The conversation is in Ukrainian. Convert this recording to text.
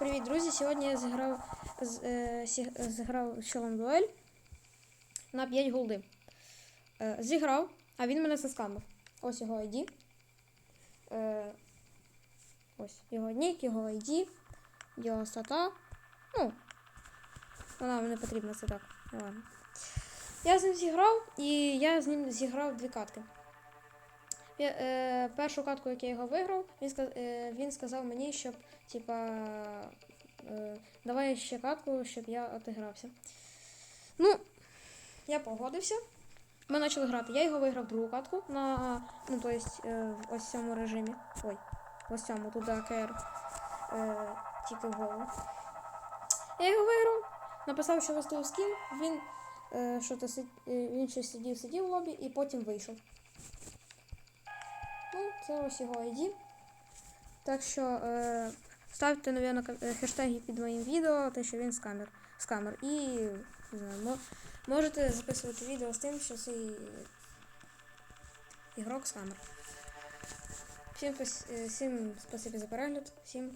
Привіт, друзі! Сьогодні я зіграв, з- е, зіграв з дуель на 5 голди. Е, зіграв, а він мене заскамив. Ось його ID. Е, ось його нік, його ID, його стата. Ну, вона мені потрібна це так. Ладно. Я з ним зіграв і я з ним зіграв дві катки. Е, першу катку, як я його виграв, він, ска- е, він сказав мені, щоб типа е, давай ще катку, щоб я отигрався. Ну, я погодився. Ми почали грати. Я його виграв другу катку на ну, то есть, е, в ось цьому режимі. Ой, ось цьому, туди АКР. Е, тільки в голову. Я його виграв, написав, що виставив скін, він, е, що то, е, він ще сидів, сидів в лобі і потім вийшов. Ну, це ось його ID. Так що е, ставте, ка- е, хештеги під моїм відео, те, що він з камер. І не знаю, мо- можете записувати відео з тим, що цей ігрок з камер. Всім, е, всім спасибі за перегляд. Всім